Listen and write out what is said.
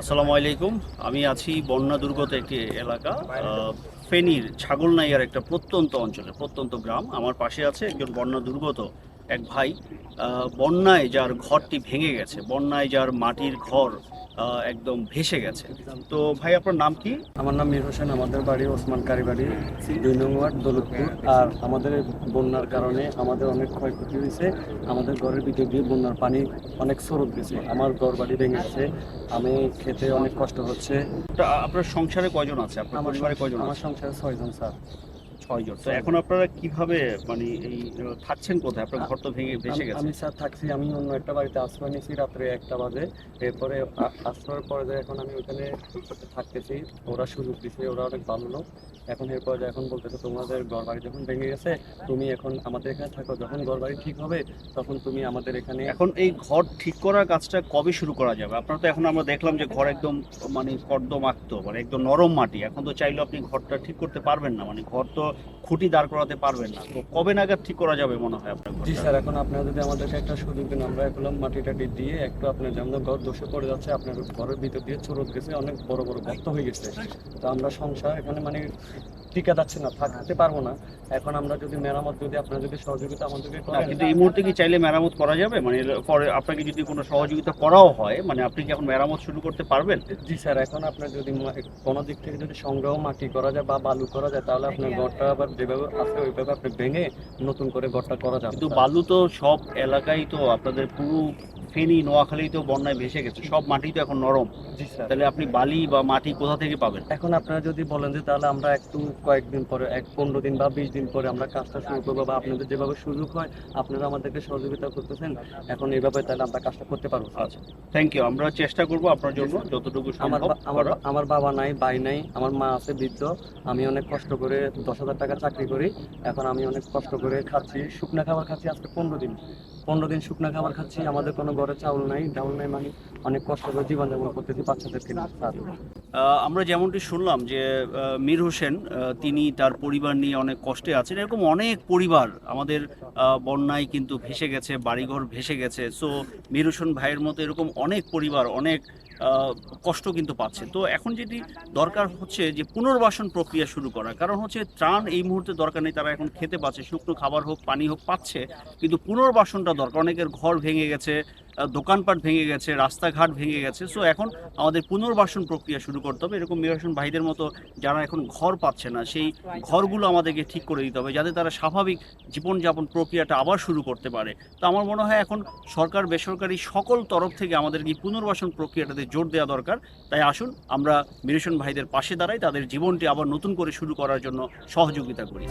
আসসালামু আলাইকুম। আমি আছি বন্যা দুর্গত একটি এলাকা ফেনীর ছাগলনাইয়ার একটা প্রত্যন্ত অঞ্চলে, প্রত্যন্ত গ্রাম। আমার পাশে আছে একজন বন্যা দুর্গত এক ভাই বন্যায় যার ঘরটি ভেঙে গেছে বন্যায় যার মাটির ঘর একদম ভেসে গেছে। তো ভাই আপনার নাম কি? আমার নাম মীর হোসেন আমাদের বাড়ি ওসমান কারি বাড়ি দুই নং ওয়ার্ড দৌলতপুর। আর আমাদের বন্যার কারণে আমাদের অনেক ক্ষয়ক্ষতি হয়েছে। আমাদের ঘরের ভিতর দিয়ে বন্যার পানি অনেক স্রোত গেছে। আমার ঘর বাড়ি ভেঙে গেছে। আমি খেতে অনেক কষ্ট হচ্ছে। আপনার সংসারে কয়জন আছে? আপনার পরিবারে কয়জন আমার সংসারে ছয়জন স্যার। ছয়জন তো এখন আপনারা কীভাবে মানে এই থাকছেন কোথায়? আপনার ঘর তো ভেঙে ভেসে গেছে। আমি স্যার থাকছি আমি অন্য একটা বাড়িতে আশ্রয় নিয়েছি রাত্রে একটা বাজে। এরপরে আশ্রয়ের পরে যে এখন আমি ওখানে থাকতেছি। ওরা সুযোগ দিছে ওরা অনেক ভালো লোক। এখন এরপর এখন বলতেছে তোমাদের ঘর বাড়ি যখন ভেঙে গেছে তুমি এখন আমাদের এখানে থাকো। যখন ঘর বাড়ি ঠিক হবে তখন তুমি আমাদের এখানে এখন এই ঘর ঠিক করার কাজটা কবে শুরু করা যাবে? আপনার তো এখন আমরা দেখলাম যে ঘর একদম মানে কর্দমাক্ত মানে একদম নরম মাটি। এখন তো চাইলে আপনি ঘরটা ঠিক করতে পারবেন না। মানে ঘর তো খুঁটি দাঁড় করাতে পারবেন না। তো কবে নাগাদ ঠিক করা যাবে মনে হয় আপনার জি স্যার এখন আপনারা যদি আমাদেরকে একটা সুযোগ দিন আমরা এখন মাটি টাটি দিয়ে একটু আপনার যেমন ঘর দোষে পড়ে যাচ্ছে আপনার ঘরের ভিতর দিয়ে চোরত গেছে অনেক বড় বড় গর্ত হয়ে গেছে। তো আমরা সংসার এখানে মানে টিকা যাচ্ছে না থাকতে পারব না। এখন আমরা যদি মেরামত যদি আপনারা যদি সহযোগিতা আমাদেরকে না, করেন। কিন্তু এই মুহূর্তে কি চাইলে মেরামত করা যাবে? মানে পরে আপনাকে যদি কোনো সহযোগিতা করাও হয় মানে আপনি কি এখন মেরামত শুরু করতে পারবেন? জি স্যার এখন আপনার যদি কোনো দিক থেকে যদি সংগ্রহ মাটি করা যায় বা বালু করা যায় তাহলে আপনার ঘরটা আবার যেভাবে আছে, ওইভাবে আপনি ভেঙে নতুন করে ঘরটা করা যাবে। কিন্তু বালু তো সব এলাকায় তো, আপনাদের পুরো ফেনী নোয়াখালী তো বন্যায় ভেসে গেছে। সব মাটি তো এখন নরম। তাহলে আপনি বালি বা মাটি কোথা থেকে পাবেন? এখন আপনারা যদি বলেন যে তাহলে আমরা একটু কয়েকদিন পরে এক পনেরো দিন বা বিশ দিন পরে আমরা কাজটা শুরু করব বা আপনাদের যেভাবে সুযোগ হয় আপনারা আমাদেরকে সহযোগিতা করতেছেন এখন এইভাবে তাহলে আমরা কাজটা করতে পারব আচ্ছা। থ্যাংক ইউ আমরা চেষ্টা করব আপনার জন্য যতটুকু আমার আমার আমার বাবা নাই ভাই নাই আমার মা আছে বৃদ্ধ আমি অনেক কষ্ট করে দশ হাজার টাকা চাকরি করি এখন আমি অনেক কষ্ট করে খাচ্ছি শুকনা খাবার খাচ্ছি আজকে পনেরো দিন। পনেরো দিন শুকনো খাবার খাচ্ছি আমাদের কোনো ঘরে চাউল নাই ডাউল নাই মানে অনেক কষ্ট করে জীবনযাপন করতেছি বাচ্চাদেরকে আহ, আমরা যেমনটি শুনলাম যে আহ, মীর হোসেন আহ, তিনি তার পরিবার নিয়ে অনেক কষ্টে আছেন। এরকম অনেক পরিবার আমাদের আহ, বন্যায় কিন্তু ভেসে গেছে বাড়িঘর ভেসে গেছে। সো মীর হোসেন ভাইয়ের মতো এরকম অনেক পরিবার অনেক কষ্ট কিন্তু পাচ্ছে। তো এখন যদি দরকার হচ্ছে যে পুনর্বাসন প্রক্রিয়া শুরু করা কারণ হচ্ছে ত্রাণ এই মুহূর্তে দরকার নেই, তারা এখন খেতে পাচ্ছে, শুকনো খাবার হোক, পানি হোক পাচ্ছে, কিন্তু পুনর্বাসনটা দরকার। অনেকের ঘর ভেঙে গেছে দোকানপাট ভেঙে গেছে, রাস্তাঘাট ভেঙে গেছে। সো এখন আমাদের পুনর্বাসন প্রক্রিয়া শুরু করতে হবে। এরকম মিরাসন ভাইদের মতো যারা এখন ঘর পাচ্ছে না, সেই ঘরগুলো আমাদেরকে ঠিক করে দিতে হবে, যাতে তারা স্বাভাবিক জীবনযাপন প্রক্রিয়াটা আবার শুরু করতে পারে। তো আমার মনে হয় এখন সরকার, বেসরকারি সকল তরফ থেকে আমাদেরকে এই পুনর্বাসন প্রক্রিয়াটাতে জোর দেওয়া দরকার। তাই আসুন, আমরা মিরেশন ভাইদের পাশে দাঁড়াই, তাদের জীবনটি আবার নতুন করে শুরু করার জন্য সহযোগিতা করি।